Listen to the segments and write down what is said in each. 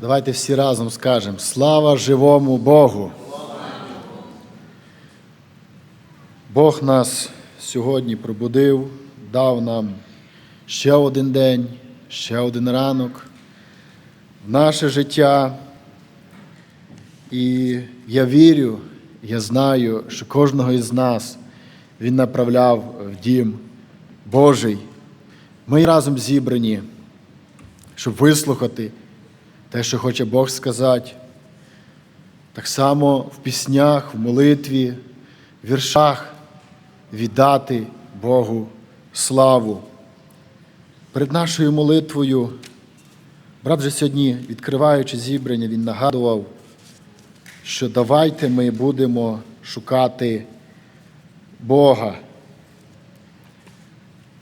Давайте всі разом скажемо слава живому Богу. Бог нас сьогодні пробудив, дав нам ще один день, ще один ранок в наше життя. І я вірю, я знаю, що кожного із нас Він направляв в дім Божий. Ми разом зібрані, щоб вислухати те, що хоче Бог сказати. Так само в піснях, в молитві, в віршах віддати Богу славу. Перед нашою молитвою, брат вже сьогодні, відкриваючи зібрання, він нагадував, що давайте ми будемо шукати Бога.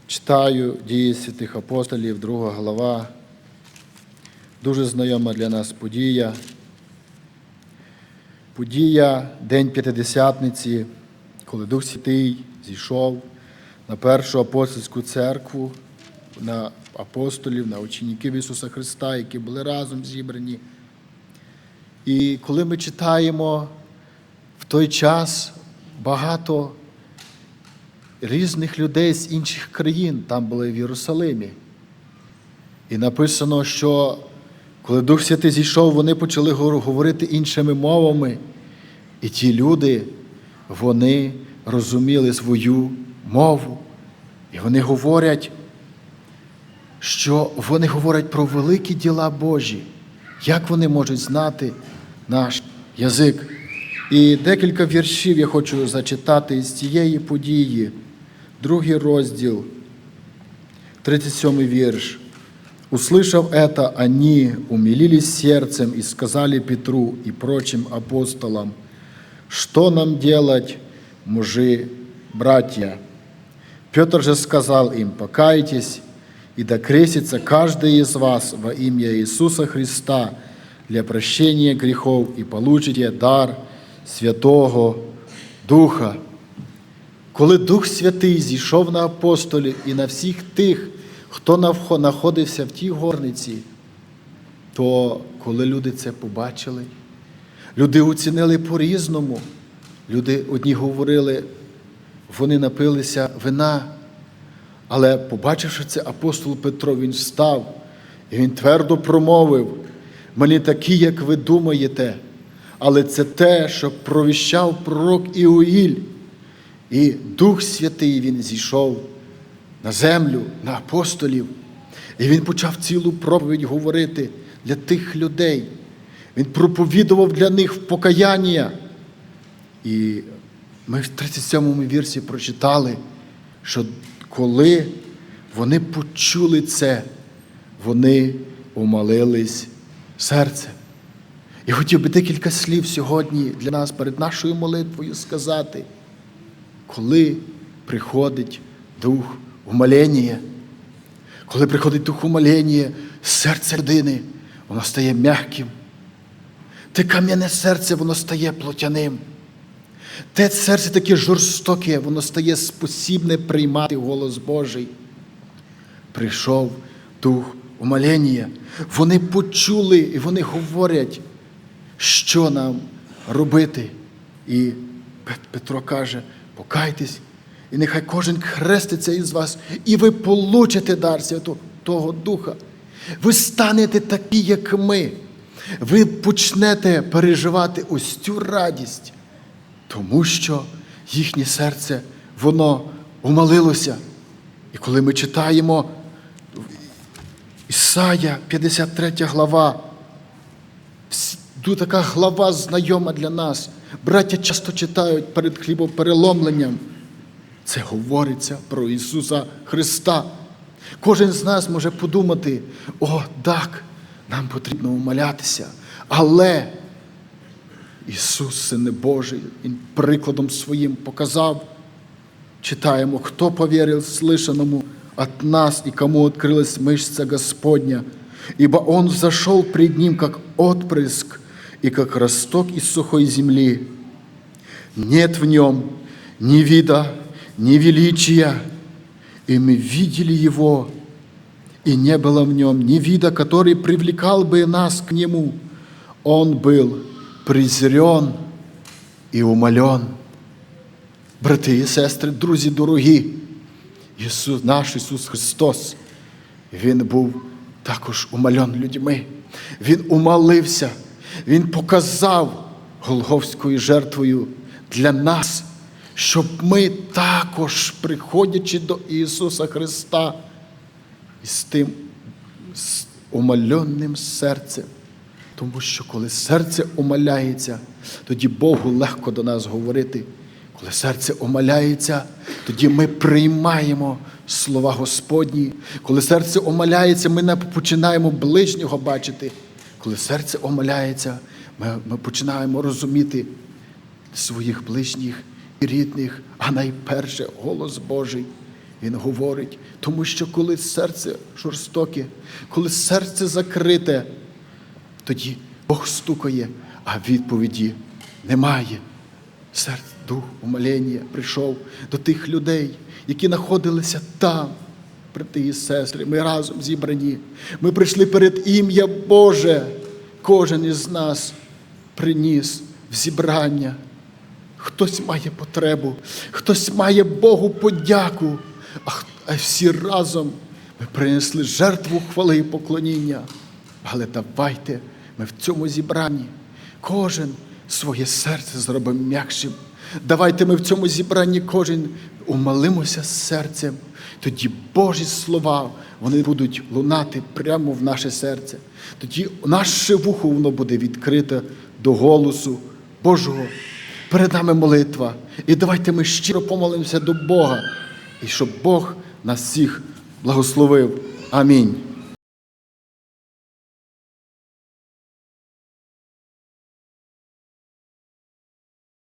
Читаю дії святих апостолів, друга глава. Дуже знайома для нас подія. Подія День П'ятидесятниці, коли Дух Святий зійшов на першу апостольську церкву, на апостолів, на учніків Ісуса Христа, які були разом зібрані. І коли ми читаємо в той час багато різних людей з інших країн там були в Єрусалимі. І написано, що коли Дух Святий зійшов, вони почали говорити іншими мовами. І ті люди, вони розуміли свою мову. І вони говорять, що вони говорять про великі діла Божі. Як вони можуть знати наш язик? І декілька віршів я хочу зачитати із цієї події, другий розділ, 37 вірш. Услышав это, они умилились сердцем и сказали Петру и прочим апостолам, что нам делать, мужи, братья? Петр же сказал им, покайтесь и докрестится каждый из вас во имя Иисуса Христа для прощения грехов и получите дар Святого Духа. Коли Дух Святий зійшов на апостолів і на всіх тих, хто знаходився в тій горниці, то коли люди це побачили, люди оцінили по-різному. Люди одні говорили, вони напилися вина. Але побачивши це, апостол Петро, він встав і він твердо промовив: ми не такі, як ви думаєте, але це те, що провіщав пророк Іоїль. І Дух Святий він зійшов на землю, на апостолів. І він почав цілу проповідь говорити для тих людей. Він проповідував для них покаяння. І ми в 37-му вірсі прочитали, що коли вони почули це, вони умолились серцем. І хотів би декілька слів сьогодні для нас перед нашою молитвою сказати, коли приходить дух умолення, коли приходить дух умолення, серце людини, воно стає м'яким. Те кам'яне серце, воно стає плотяним. Те серце таке жорстоке, воно стає спосібне приймати голос Божий. Прийшов дух умолення. Вони почули і вони говорять, що нам робити. І Петро каже, покайтесь, і нехай кожен хреститься із вас, і ви получите дар Святого Духа. Ви станете такі, як ми. Ви почнете переживати ось цю радість, тому що їхнє серце, воно умолилося. І коли ми читаємо Ісая, 53 глава, така глава знайома для нас. Браття часто читають перед хлібопереломленням. Це говориться про Ісуса Христа. Кожен з нас може подумати, о, так, нам потрібно умолятися. Але Ісус, Сине Божий, Він прикладом своїм показав, читаємо, хто повірив слышанному от нас и кому открылась мышца Господня, ибо Он зашел пред Ним, как отпрыск и как росток из сухой земли. Нет в Нем ни вида, ни величия, и мы видели Его, и не было в нем ни вида, который привлекал бы нас к нему. Он был презрен і умолен. Брати і сестри, друзі дорогі, Ісус, наш Ісус Христос, Він був також умальон людьми. Він умолився, Він показав Голговською жертвою для нас, щоб ми також, приходячи до Ісуса Христа, із тим з умальонним серцем. Тому що коли серце омаляється, тоді Богу легко до нас говорити. Коли серце омаляється, тоді ми приймаємо слова Господні. Коли серце омаляється, ми не починаємо ближнього бачити. Коли серце омаляється, ми, ми починаємо розуміти своїх ближніх рідних, а найперше голос Божий. Він говорить, тому що коли серце жорстоке, коли серце закрите, тоді Бог стукає, а відповіді немає. Серце, дух умолення прийшов до тих людей, які знаходилися там, брати і сестри. Ми разом зібрані. Ми прийшли перед ім'я Боже. Кожен із нас приніс в зібрання. Хтось має потребу, хтось має Богу подяку, а, всі разом ми принесли жертву хвали і поклоніння. Але давайте ми в цьому зібранні кожен своє серце зробимо м'якшим. Давайте ми в цьому зібранні кожен умолимося серцем. Тоді Божі слова вони будуть лунати прямо в наше серце. Тоді наше вухо воно буде відкрите до голосу Божого. Перед нами молитва. І давайте ми щиро помолимося до Бога, і щоб Бог нас всіх благословив. Амінь.